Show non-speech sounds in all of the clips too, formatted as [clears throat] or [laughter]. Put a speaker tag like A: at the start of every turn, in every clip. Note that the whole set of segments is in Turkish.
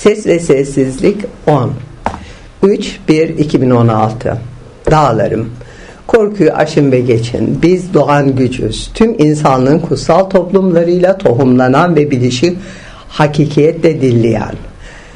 A: Ses ve Sessizlik 10 3-1-2016 Dağlarım Korkuyu aşın ve geçin. Biz doğan gücüz. Tüm insanlığın kutsal toplumlarıyla tohumlanan ve bilişi hakikiyetle dilleyen.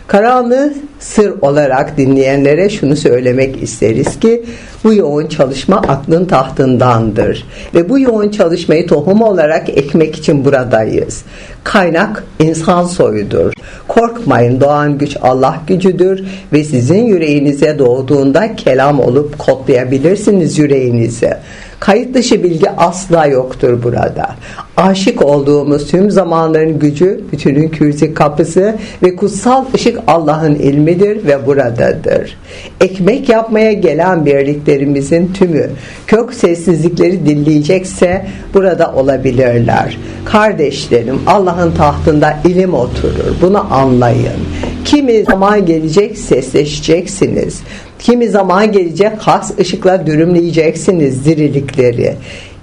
A: Karanlığı sır olarak dinleyenlere şunu söylemek isteriz ki bu yoğun çalışma aklın tahtındandır ve bu yoğun çalışmayı tohum olarak ekmek için buradayız. Kaynak insan soyudur. Korkmayın doğan güç Allah gücüdür ve sizin yüreğinize doğduğunda kelam olup kodlayabilirsiniz yüreğinize. Kayıt dışı bilgi asla yoktur burada. Aşık olduğumuz tüm zamanların gücü, bütünün kürzi kapısı ve kutsal ışık Allah'ın ilmidir ve buradadır. Ekmek yapmaya gelen birliklerimizin tümü kök sessizlikleri dinleyecekse burada olabilirler. Kardeşlerim Allah'ın tahtında ilim oturur. Bunu anlayın. Kimi zaman gelecek sesleşeceksiniz. Kimi zaman gelecek has ışıkla dürümleyeceksiniz dirilikleri.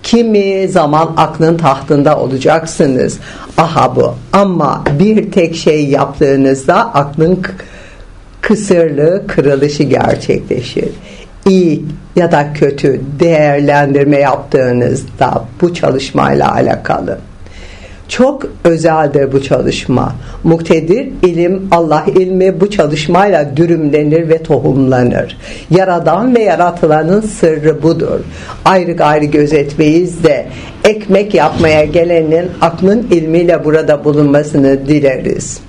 A: Kimi zaman aklın tahtında olacaksınız. Aha bu. Ama bir tek şey yaptığınızda aklın kısırlığı, kırılışı gerçekleşir. İyi ya da kötü değerlendirme yaptığınızda bu çalışmayla alakalı. Çok özeldir bu çalışma. Muktedir ilim, Allah ilmi bu çalışmayla dürümlenir ve tohumlanır. Yaradan ve yaratılanın sırrı budur. Ayrı gayrı gözetmeyiz de ekmek yapmaya gelenin aklın ilmiyle burada bulunmasını dileriz.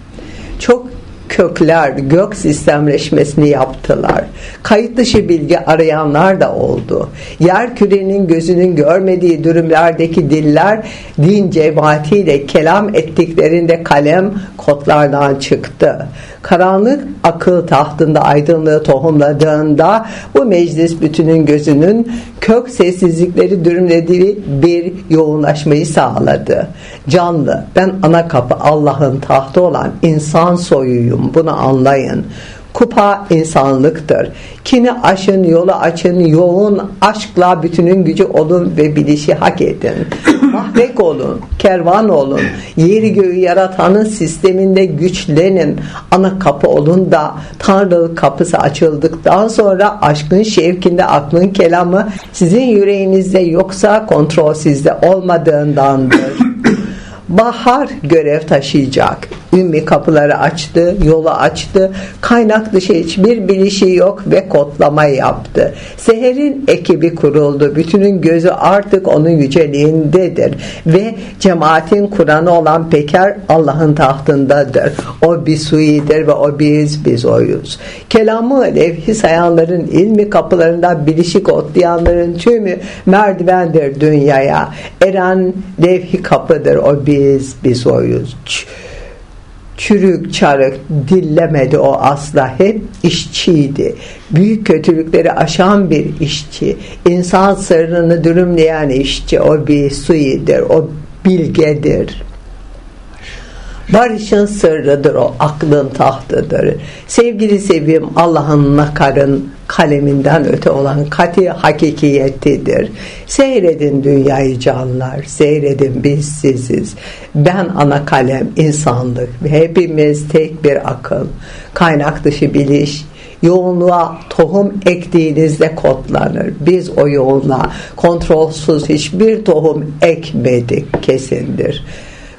A: Çok kökler gök sistemleşmesini yaptılar. Kayıt dışı bilgi arayanlar da oldu. Yer kürenin gözünün görmediği durumlardaki diller din cemaatiyle kelam ettiklerinde kalem kodlardan çıktı. Karanlık akıl tahtında aydınlığı tohumladığında bu meclis bütünün gözünün kök sessizlikleri dürümlediği bir yoğunlaşmayı sağladı. Canlı, ben ana kapı Allah'ın tahtı olan insan soyuyum. Bunu anlayın. Kupa insanlıktır. Kini aşın, yolu açın, yoğun aşkla bütünün gücü olun ve bilişi hak edin. [clears throat] Mahvek olun, kervan olun, yeri göğü yaratanın sisteminde güçlenin. Ana kapı olun da Tanrılık kapısı açıldıktan sonra aşkın şevkinde aklın kelamı sizin yüreğinizde yoksa kontrol sizde olmadığındandır. Bahar görev taşıyacak. Ümmi kapıları açtı, yolu açtı. Kaynak dışı hiçbir bilişi yok ve kodlama yaptı. Seher'in ekibi kuruldu. Bütünün gözü artık onun yüceliğindedir. Ve cemaatin Kur'an'ı olan Peker Allah'ın tahtındadır. O bir suidir ve o biz, biz oyuz. Kelamı levhi sayanların ilmi kapılarında bilişi kodlayanların tümü merdivendir dünyaya. Eren levhi kapıdır o biz, biz oyuz çürük çarık dillemedi o asla hep işçiydi. Büyük kötülükleri aşan bir işçi. İnsan sırrını dürümleyen işçi. O bir suidir. O bilgedir. Barışın sırrıdır o, aklın tahtıdır. Sevgili sevim Allah'ın nakarın kaleminden öte olan kati hakikiyetidir. Seyredin dünyayı canlar, seyredin biz siziz. Ben ana kalem, insanlık hepimiz tek bir akıl, kaynak dışı biliş, yoğunluğa tohum ektiğinizde kodlanır. Biz o yoğunluğa kontrolsüz hiçbir tohum ekmedik kesindir.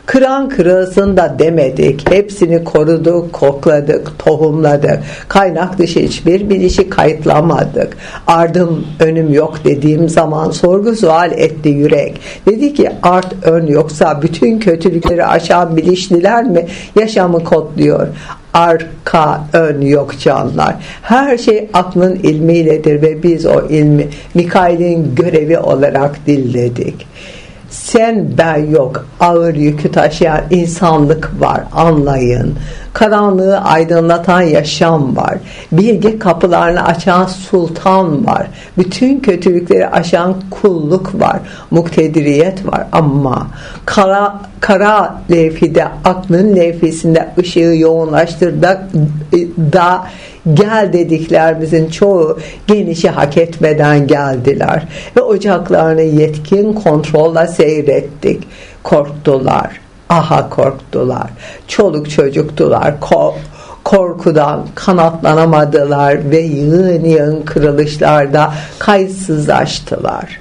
A: Kıran kırılsın da demedik. Hepsini koruduk, kokladık, tohumladık. Kaynak dışı hiçbir bilişi kayıtlamadık. Ardım önüm yok dediğim zaman sorgu sual etti yürek. Dedi ki art ön yoksa bütün kötülükleri aşan bilişliler mi yaşamı kodluyor? arka ön yok canlar. Her şey aklın ilmiyledir ve biz o ilmi Mikail'in görevi olarak dilledik sen ben yok. Ağır yükü taşıyan insanlık var. Anlayın. Karanlığı aydınlatan yaşam var. Bilgi kapılarını açan sultan var. Bütün kötülükleri aşan kulluk var. Muktediriyet var. Ama kara, kara levhide aklın levhisinde ışığı yoğunlaştır da, da gel dediklerimizin çoğu genişi hak etmeden geldiler ve ocaklarını yetkin kontrolla seyrettik korktular aha korktular çoluk çocuktular kork Korkudan kanatlanamadılar ve yığın yığın kırılışlarda kayıtsızlaştılar.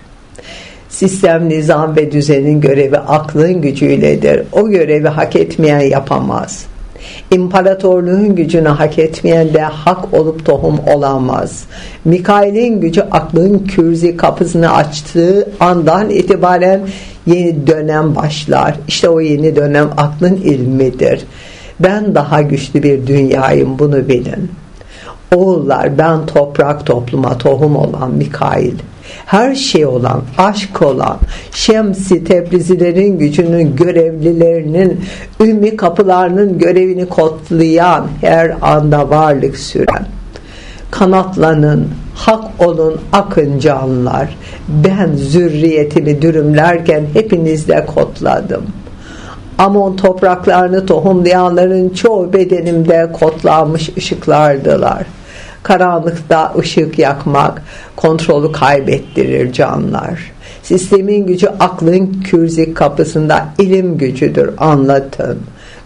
A: Sistem, nizam ve düzenin görevi aklın gücüyledir. O görevi hak etmeyen yapamaz. İmparatorluğun gücünü hak etmeyen de hak olup tohum olamaz. Mikail'in gücü aklın kürzi kapısını açtığı andan itibaren yeni dönem başlar. İşte o yeni dönem aklın ilmidir. Ben daha güçlü bir dünyayım bunu bilin. Oğullar ben toprak topluma tohum olan Mikail her şey olan, aşk olan, Şemsi Tebrizilerin gücünün görevlilerinin, ümmi kapılarının görevini kodlayan, her anda varlık süren. Kanatlanın, hak olun akın canlar. Ben zürriyetimi dürümlerken hepinizle kodladım. Amon topraklarını tohumlayanların çoğu bedenimde kodlanmış ışıklardılar.'' Karanlıkta ışık yakmak kontrolü kaybettirir canlar. Sistemin gücü aklın kürzik kapısında ilim gücüdür anlatın.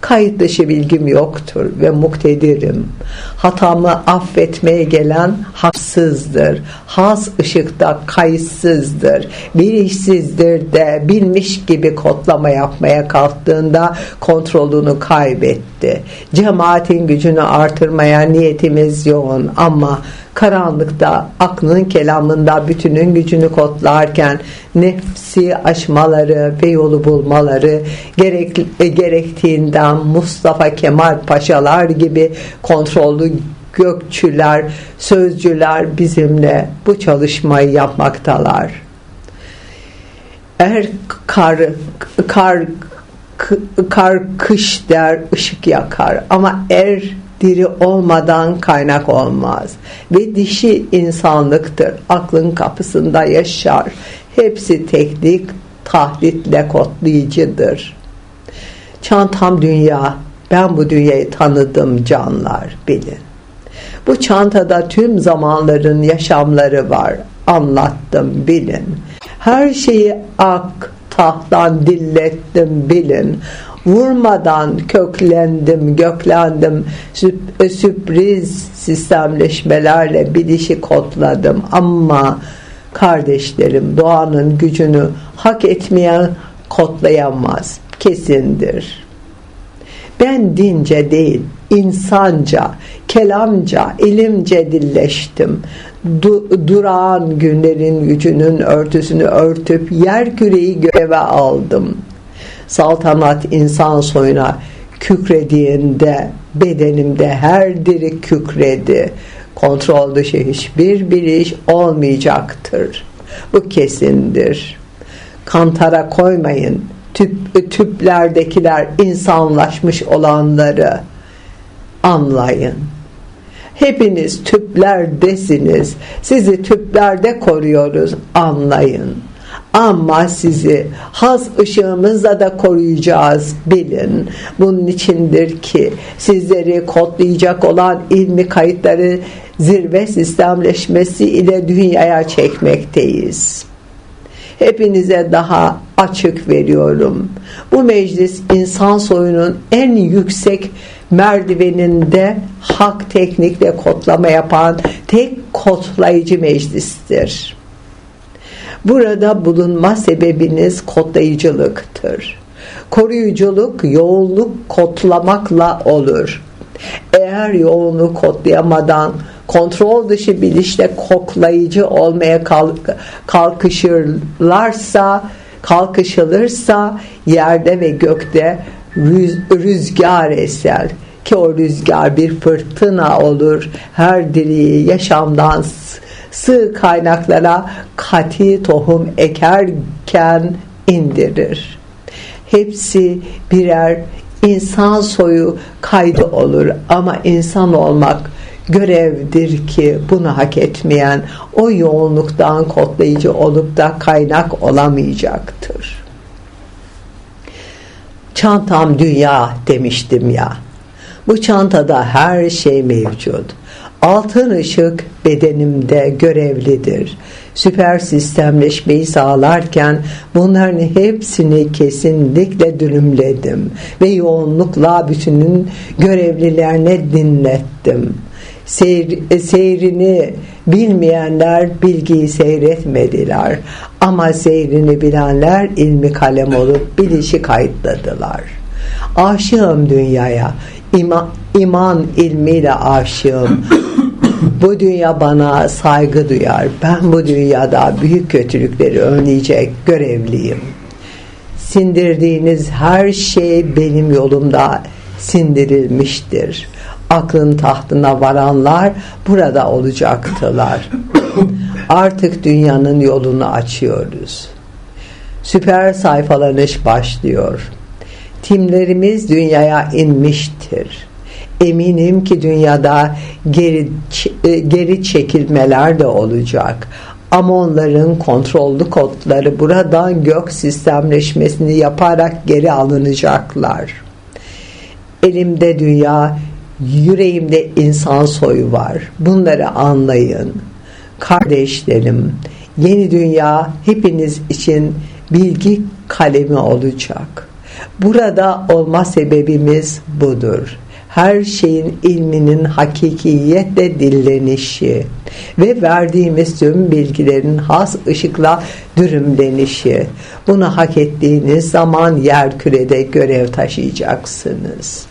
A: Kayıt dışı bilgim yoktur ve muktedirim. Hatamı affetmeye gelen haksızdır. Has ışıkta kayıtsızdır. Bilişsizdir de bilmiş gibi kodlama yapmaya kalktığında kontrolünü kaybetti. Cemaatin gücünü artırmaya niyetimiz yoğun ama karanlıkta aklının kelamında bütünün gücünü kodlarken nefsi aşmaları ve yolu bulmaları gerek, gerektiğinden Mustafa Kemal Paşalar gibi kontrollü gökçüler, sözcüler bizimle bu çalışmayı yapmaktalar. Er kar, kar, kar kış der ışık yakar ama er diri olmadan kaynak olmaz. Ve dişi insanlıktır. Aklın kapısında yaşar. Hepsi teknik, tahlitle kodlayıcıdır. Çantam dünya. Ben bu dünyayı tanıdım canlar bilin. Bu çantada tüm zamanların yaşamları var. Anlattım bilin. Her şeyi ak tahttan dillettim bilin. Vurmadan köklendim, göklendim. E, sürpriz sistemleşmelerle bilişi kodladım. Ama kardeşlerim doğanın gücünü hak etmeyen kodlayamaz. Kesindir. Ben dince değil, insanca, kelamca, ilimce dilleştim. Du durağan günlerin gücünün örtüsünü örtüp yer küreyi göreve aldım saltanat insan soyuna kükrediğinde bedenimde her diri kükredi. Kontrol dışı hiçbir biliş olmayacaktır. Bu kesindir. Kantara koymayın. Tüp, tüplerdekiler insanlaşmış olanları anlayın. Hepiniz tüplerdesiniz. Sizi tüplerde koruyoruz. Anlayın. Ama sizi haz ışığımızla da koruyacağız bilin. Bunun içindir ki sizleri kodlayacak olan ilmi kayıtları zirve sistemleşmesi ile dünyaya çekmekteyiz. Hepinize daha açık veriyorum. Bu meclis insan soyunun en yüksek merdiveninde hak teknikle kodlama yapan tek kodlayıcı meclistir. Burada bulunma sebebiniz kodlayıcılıktır. Koruyuculuk yoğunluk kodlamakla olur. Eğer yoğunluğu kodlayamadan kontrol dışı bilişle koklayıcı olmaya kalk kalkışırlarsa kalkışılırsa yerde ve gökte rüz rüzgar eser ki o rüzgar bir fırtına olur her diriyi yaşamdan sığ kaynaklara kati tohum ekerken indirir. Hepsi birer insan soyu kaydı olur ama insan olmak görevdir ki bunu hak etmeyen o yoğunluktan kodlayıcı olup da kaynak olamayacaktır. Çantam dünya demiştim ya. Bu çantada her şey mevcut Altın ışık bedenimde görevlidir. Süper sistemleşmeyi sağlarken bunların hepsini kesinlikle dürümledim ve yoğunlukla bütünün görevlilerine dinlettim. Seyr, seyrini bilmeyenler bilgiyi seyretmediler ama seyrini bilenler ilmi kalem olup bilişi kayıtladılar. Aşığım dünyaya, İma, iman ilmiyle aşığım. Bu dünya bana saygı duyar. Ben bu dünyada büyük kötülükleri önleyecek görevliyim. Sindirdiğiniz her şey benim yolumda sindirilmiştir. Aklın tahtına varanlar burada olacaktılar. [coughs] Artık dünyanın yolunu açıyoruz. Süper sayfalanış başlıyor timlerimiz dünyaya inmiştir. Eminim ki dünyada geri, e, geri çekilmeler de olacak. Ama onların kontrollü kodları buradan gök sistemleşmesini yaparak geri alınacaklar. Elimde dünya, yüreğimde insan soyu var. Bunları anlayın. Kardeşlerim, yeni dünya hepiniz için bilgi kalemi olacak.'' Burada olma sebebimiz budur. Her şeyin ilminin hakikiyetle dillenişi ve verdiğimiz tüm bilgilerin has ışıkla dürümlenişi. Bunu hak ettiğiniz zaman yer kürede görev taşıyacaksınız.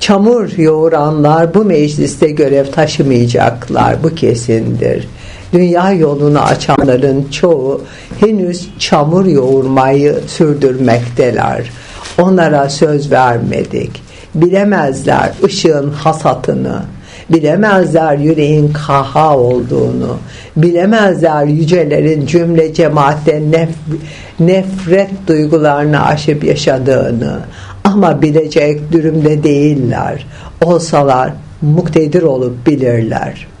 A: Çamur yoğuranlar bu mecliste görev taşımayacaklar. Bu kesindir dünya yolunu açanların çoğu henüz çamur yoğurmayı sürdürmekteler. Onlara söz vermedik. Bilemezler ışığın hasatını, bilemezler yüreğin kaha olduğunu, bilemezler yücelerin cümle cemaatte nef nefret duygularını aşıp yaşadığını ama bilecek durumda değiller. Olsalar muktedir olup bilirler.''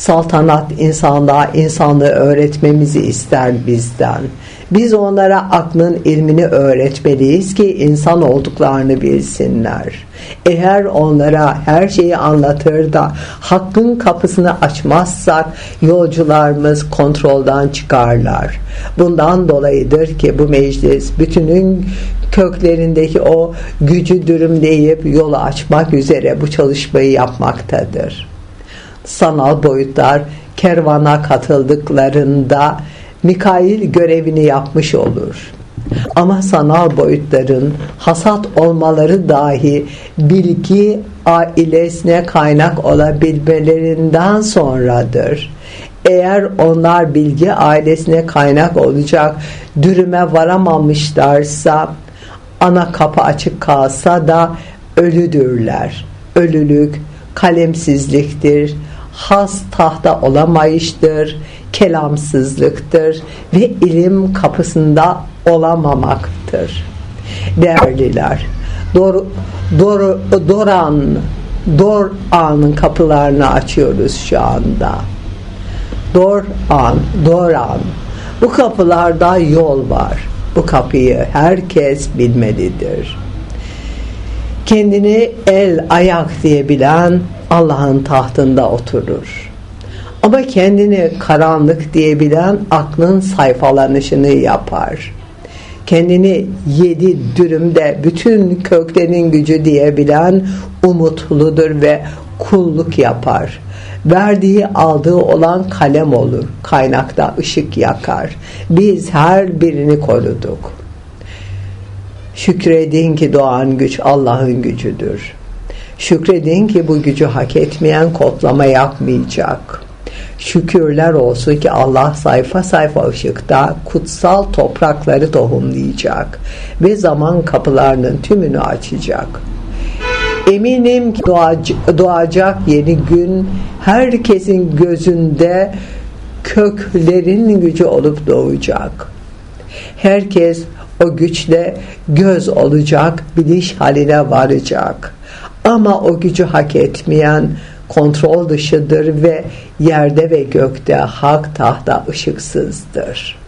A: saltanat insanlığa insanlığı öğretmemizi ister bizden. Biz onlara aklın ilmini öğretmeliyiz ki insan olduklarını bilsinler. Eğer onlara her şeyi anlatır da hakkın kapısını açmazsak yolcularımız kontroldan çıkarlar. Bundan dolayıdır ki bu meclis bütünün köklerindeki o gücü dürümleyip yolu açmak üzere bu çalışmayı yapmaktadır sanal boyutlar kervana katıldıklarında Mikail görevini yapmış olur. Ama sanal boyutların hasat olmaları dahi bilgi ailesine kaynak olabilmelerinden sonradır. Eğer onlar bilgi ailesine kaynak olacak dürüme varamamışlarsa ana kapı açık kalsa da ölüdürler. Ölülük kalemsizliktir, has tahta olamayıştır, kelamsızlıktır ve ilim kapısında olamamaktır. Değerliler, doğru, doğru, Doran, Doran'ın kapılarını açıyoruz şu anda. Doran, Doran. Bu kapılarda yol var. Bu kapıyı herkes bilmelidir. Kendini el ayak diyebilen Allah'ın tahtında oturur. Ama kendini karanlık diyebilen aklın sayfalanışını yapar. Kendini yedi dürümde bütün köklerin gücü diyebilen umutludur ve kulluk yapar. Verdiği aldığı olan kalem olur. Kaynakta ışık yakar. Biz her birini koruduk. Şükredin ki doğan güç Allah'ın gücüdür. Şükredin ki bu gücü hak etmeyen kodlama yapmayacak. Şükürler olsun ki Allah sayfa sayfa ışıkta kutsal toprakları tohumlayacak ve zaman kapılarının tümünü açacak. Eminim ki doğacak yeni gün herkesin gözünde köklerin gücü olup doğacak. Herkes o güçle göz olacak, biliş haline varacak. Ama o gücü hak etmeyen kontrol dışıdır ve yerde ve gökte hak tahta ışıksızdır.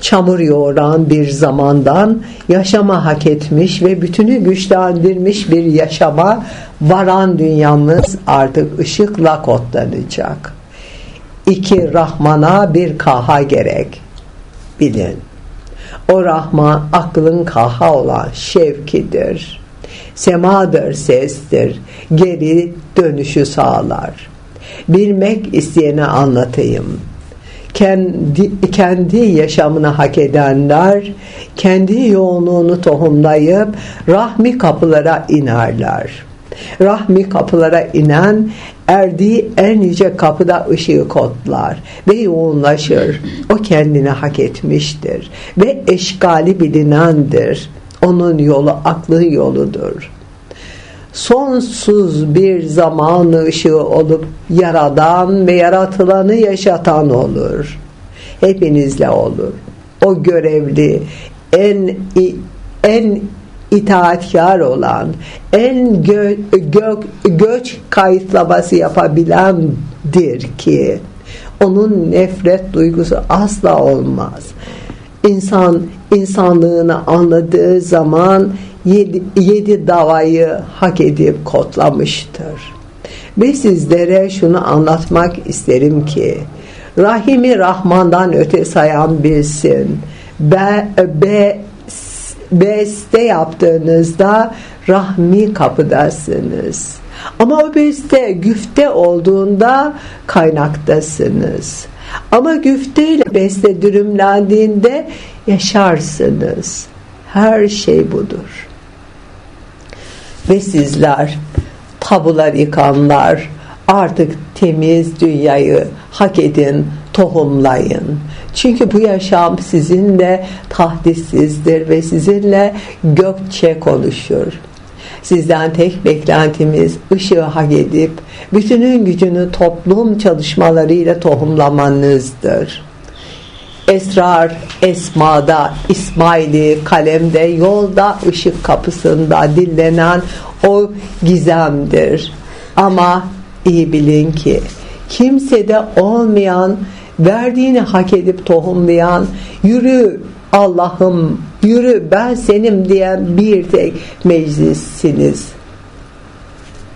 A: çamur yoğuran bir zamandan yaşama hak etmiş ve bütünü güçlendirmiş bir yaşama varan dünyamız artık ışıkla kodlanacak. İki Rahman'a bir kaha gerek. Bilin. O Rahman aklın kaha olan şevkidir. Semadır sestir. Geri dönüşü sağlar. Bilmek isteyene anlatayım kendi, kendi yaşamını hak edenler kendi yoğunluğunu tohumlayıp rahmi kapılara inerler. Rahmi kapılara inen erdiği en yüce kapıda ışığı kodlar ve yoğunlaşır. O kendini hak etmiştir ve eşgali bilinendir. Onun yolu aklı yoludur sonsuz bir zaman ışığı olup yaradan ve yaratılanı yaşatan olur. Hepinizle olur. O görevli, en en itaatkar olan, en gö, gök, göç kayıtlaması yapabilendir ki onun nefret duygusu asla olmaz. İnsan insanlığını anladığı zaman yedi, yedi davayı hak edip kodlamıştır. Ve sizlere şunu anlatmak isterim ki Rahimi Rahman'dan öte sayan bilsin. Be, be, beste yaptığınızda rahmi kapıdasınız. Ama o beste güfte olduğunda kaynaktasınız. Ama güfte ile beste dürümlendiğinde yaşarsınız. Her şey budur ve sizler tabular yıkanlar artık temiz dünyayı hak edin, tohumlayın. Çünkü bu yaşam sizinle tahdissizdir ve sizinle gökçe konuşur. Sizden tek beklentimiz ışığı hak edip bütünün gücünü toplum çalışmalarıyla tohumlamanızdır esrar esmada, İsmaili kalemde, yolda, ışık kapısında dillenen o gizemdir. Ama iyi bilin ki kimsede olmayan, verdiğini hak edip tohumlayan, yürü Allah'ım, yürü ben senim diyen bir tek meclissiniz.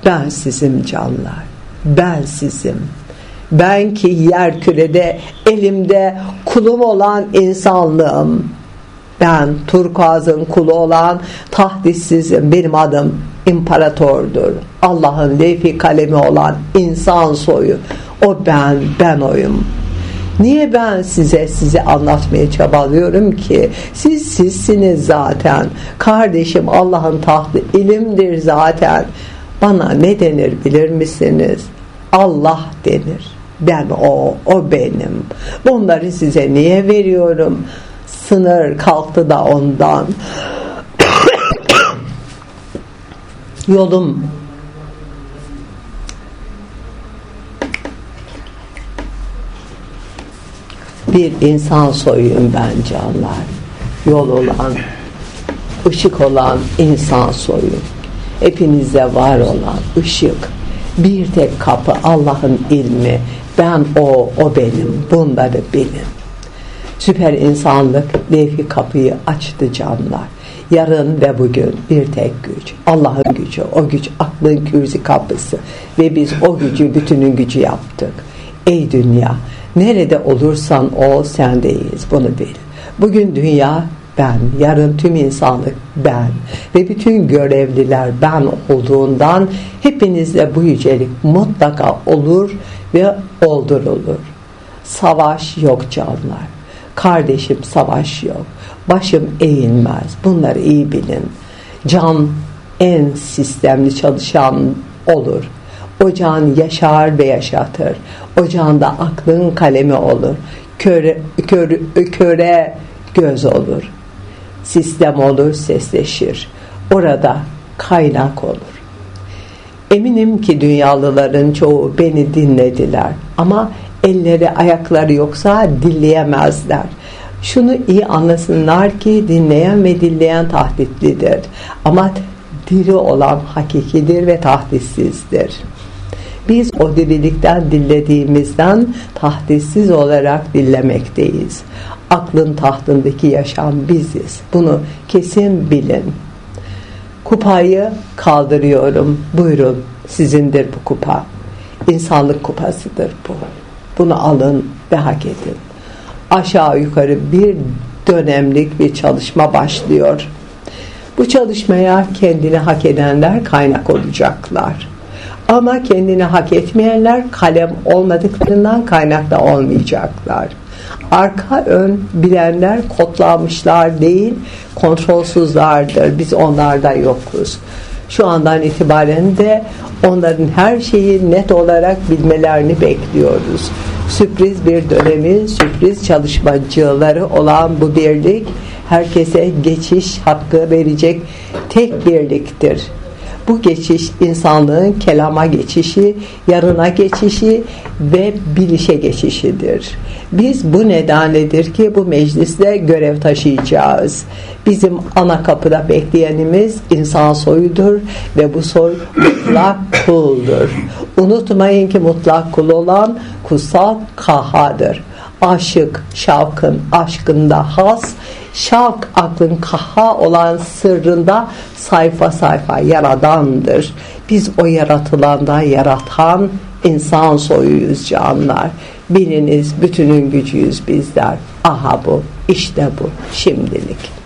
A: Ben sizim canlar, ben sizim ben ki yer kürede elimde kulum olan insanlığım. Ben turkuazın kulu olan tahdissizim. Benim adım imparatordur. Allah'ın levhi kalemi olan insan soyu. O ben, ben oyum. Niye ben size sizi anlatmaya çabalıyorum ki? Siz sizsiniz zaten. Kardeşim Allah'ın tahtı ilimdir zaten. Bana ne denir bilir misiniz? Allah denir ben o, o benim. Bunları size niye veriyorum? Sınır kalktı da ondan. [coughs] Yolum bir insan soyuyum ben canlar. Yol olan, ışık olan insan soyu. Hepinizde var olan ışık. Bir tek kapı Allah'ın ilmi, ben o, o benim. Bunları bilin. Süper insanlık levhi kapıyı açtı canlar. Yarın ve bugün bir tek güç. Allah'ın gücü. O güç aklın kürzi kapısı. Ve biz o gücü bütünün gücü yaptık. Ey dünya nerede olursan ol sendeyiz. Bunu bil. Bugün dünya ben, yarın tüm insanlık ben ve bütün görevliler ben olduğundan hepinizle bu yücelik mutlaka olur ve oldurulur. Savaş yok canlar. Kardeşim savaş yok. Başım eğilmez. Bunları iyi bilin. Can en sistemli çalışan olur. O can yaşar ve yaşatır. O canda aklın kalemi olur. Köre, köre, köre göz olur. Sistem olur, sesleşir. Orada kaynak olur. Eminim ki dünyalıların çoğu beni dinlediler ama elleri ayakları yoksa dinleyemezler. Şunu iyi anlasınlar ki dinleyen ve dinleyen tahditlidir. Ama diri olan hakikidir ve tahdissizdir. Biz o dirilikten dinlediğimizden tahdissiz olarak dinlemekteyiz. Aklın tahtındaki yaşam biziz. Bunu kesin bilin. Kupayı kaldırıyorum. Buyurun sizindir bu kupa. İnsanlık kupasıdır bu. Bunu alın ve hak edin. Aşağı yukarı bir dönemlik bir çalışma başlıyor. Bu çalışmaya kendini hak edenler kaynak olacaklar. Ama kendini hak etmeyenler kalem olmadıklarından kaynakta olmayacaklar. Arka ön bilenler kodlanmışlar değil, kontrolsüzlerdir. Biz onlarda yokuz. Şu andan itibaren de onların her şeyi net olarak bilmelerini bekliyoruz. Sürpriz bir dönemi, sürpriz çalışmacıları olan bu birlik herkese geçiş hakkı verecek tek birliktir. Bu geçiş insanlığın kelama geçişi, yarına geçişi ve bilişe geçişidir. Biz bu nedenledir ki bu mecliste görev taşıyacağız. Bizim ana kapıda bekleyenimiz insan soyudur ve bu soy mutlak kuldur. Unutmayın ki mutlak kul olan kutsal kahadır. Aşık, şavkın, aşkında has, şavk aklın kaha olan sırrında sayfa sayfa yaradandır. Biz o yaratılanda yaratan insan soyuyuz canlar. Biliniz bütünün gücüyüz bizler. Aha bu, işte bu, şimdilik.